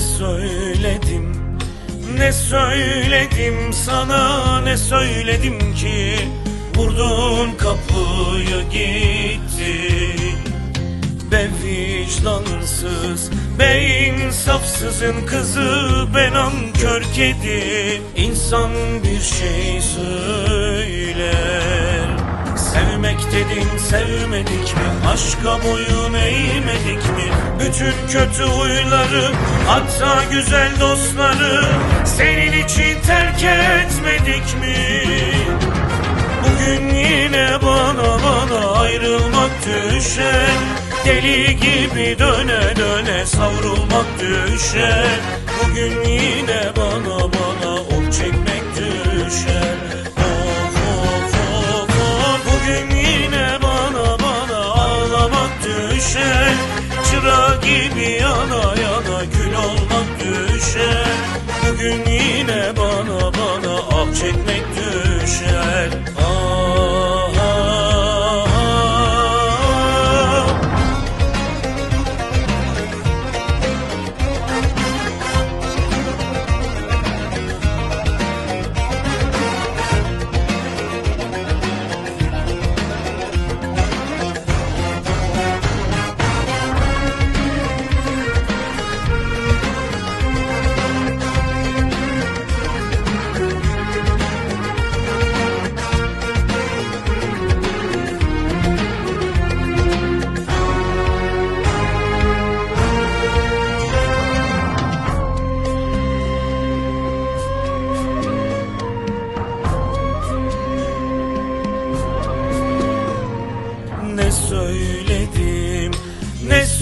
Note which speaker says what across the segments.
Speaker 1: söyledim? Ne söyledim sana? Ne söyledim ki? Vurdun kapıyı gittin Ben vicdansız, ben insafsızın kızı Ben ankör kedi. İnsan bir şey söyle. Sevmek dedin sevmedik mi? Aşka boyun eğmedik mi? Bütün kötü huyları hatta güzel dostları Senin için terk etmedik mi? Bugün yine bana bana ayrılmak düşer Deli gibi döne döne savrulmak düşer Bugün yine bana düşer Çıra gibi yana yana kül olmak düşer Bugün yine bana bana ah çekmek düşer. Ah,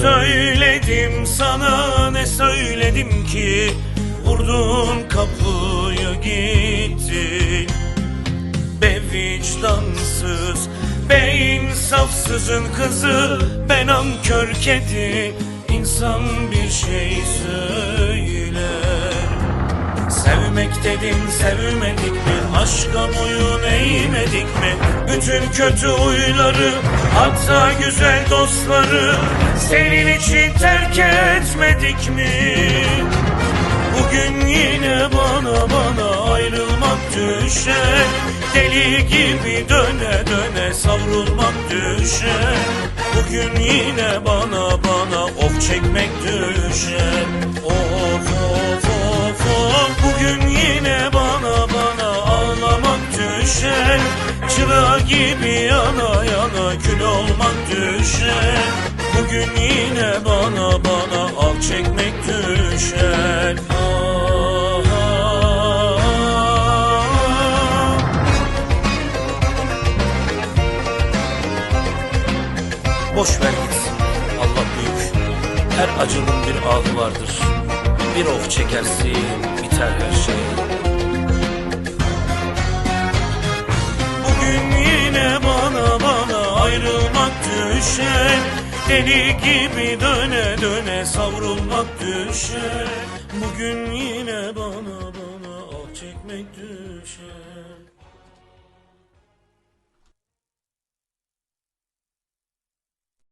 Speaker 1: söyledim sana? Ne söyledim ki? Vurdun kapıyı gittin. Be vicdansız, be insafsızın kızı. Ben ankör kedi, insan bir şey söyler. Sevmek dedin sevmedik mi? Aşka boyun eğmedik mi? Bütün kötü huyları hatta güzel dostları Senin için terk etmedik mi? Bugün yine bana bana ayrılmak düşer Deli gibi döne döne savrulmak düşer Bugün yine bana bana of çekmek düşer Of of of of Bugün yine bana bana ağlamak düşer Çıra gibi yana yana kül olmak düşer Bugün yine bana bana al çekmek düşer. Boş ver gitsin. Allah büyük. Her acının bir ahı vardır. Bir of çekersin biter her şey düşer Deli gibi döne döne savrulmak düşer Bugün yine bana bana ah çekmek düşer